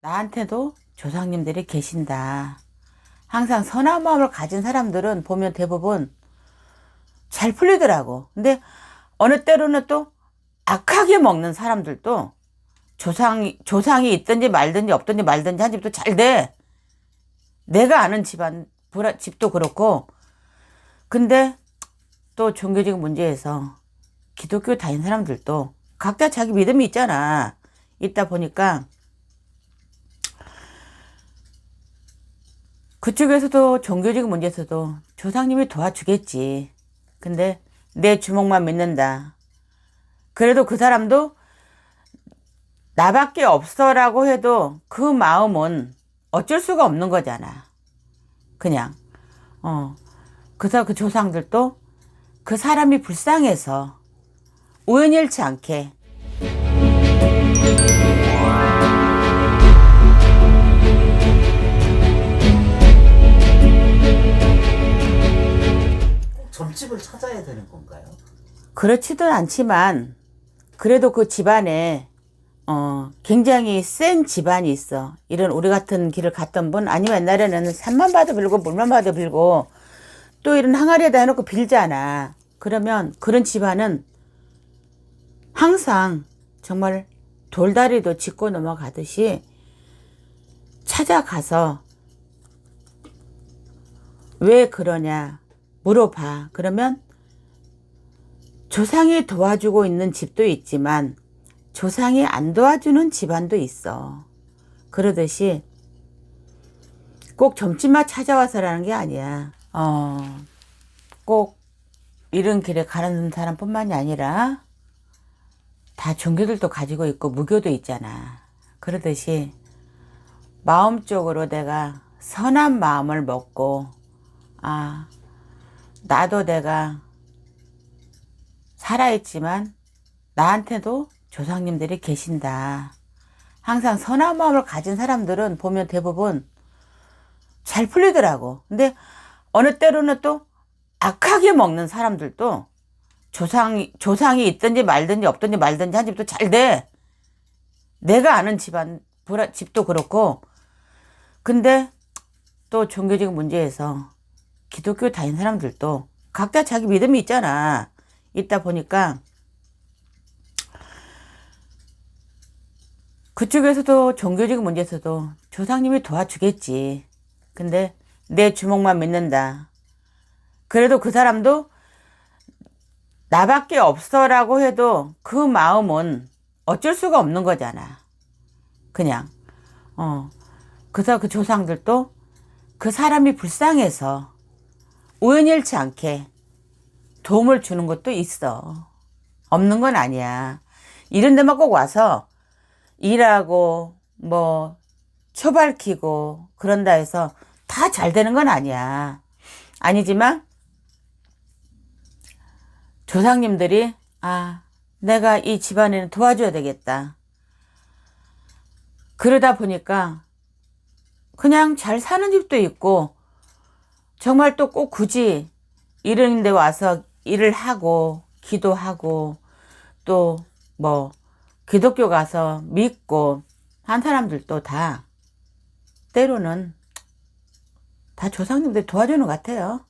나한테도 조상님들이 계신다. 항상 선한 마음을 가진 사람들은 보면 대부분 잘 풀리더라고. 근데 어느 때로는 또 악하게 먹는 사람들도 조상이, 조상이 있든지 말든지 없든지 말든지 한 집도 잘 돼. 내가 아는 집안, 집도 그렇고. 근데 또 종교적 문제에서 기독교 다닌 사람들도 각자 자기 믿음이 있잖아. 있다 보니까 그쪽에서도 종교적 문제에서도 조상님이 도와주겠지. 근데 내 주먹만 믿는다. 그래도 그 사람도 나밖에 없어라고 해도 그 마음은 어쩔 수가 없는 거잖아. 그냥, 어. 그래서 그 조상들도 그 사람이 불쌍해서 우연일치 않게 되는 건가요? 그렇지도 않지만 그래도 그 집안에 어 굉장히 센 집안이 있어. 이런 우리 같은 길을 갔던 분 아니면 옛날에는 산만 봐도 빌고 물만 봐도 빌고 또 이런 항아리에다 해놓고 빌잖아. 그러면 그런 집안은 항상 정말 돌다리도 짚고 넘어가듯이 찾아가서 왜 그러냐 물어봐. 그러면 조상이 도와주고 있는 집도 있지만 조상이 안 도와주는 집안도 있어. 그러듯이 꼭 점집만 찾아와서라는 게 아니야. 어, 꼭 이런 길에 가는 사람뿐만이 아니라 다 종교들도 가지고 있고 무교도 있잖아. 그러듯이 마음적으로 내가 선한 마음을 먹고 아 나도 내가 살아있지만 나한테도 조상님들이 계신다. 항상 선한 마음을 가진 사람들은 보면 대부분 잘 풀리더라고. 근데 어느 때로는 또 악하게 먹는 사람들도 조상이, 조상이 있든지 말든지 없든지 말든지 한 집도 잘 돼. 내가 아는 집안, 집도 그렇고. 근데 또 종교적 문제에서 기독교 다닌 사람들도 각자 자기 믿음이 있잖아. 있다 보니까 그쪽에서도 종교적 문제에서도 조상님이 도와주겠지. 근데 내 주먹만 믿는다. 그래도 그 사람도 나밖에 없어라고 해도 그 마음은 어쩔 수가 없는 거잖아. 그냥. 어. 그래서 그 조상들도 그 사람이 불쌍해서 우연일치 않게 도움을 주는 것도 있어. 없는 건 아니야. 이런 데만 꼭 와서 일하고 뭐 처발키고 그런다 해서 다 잘 되는 건 아니야. 아니지만 조상님들이 아 내가 이 집안에는 도와줘야 되겠다. 그러다 보니까 그냥 잘 사는 집도 있고 정말 또 꼭 굳이 이런 데 와서 일을 하고 기도하고 또 뭐 기독교 가서 믿고 한 사람들도 다 때로는 다 조상님들이 도와주는 것 같아요.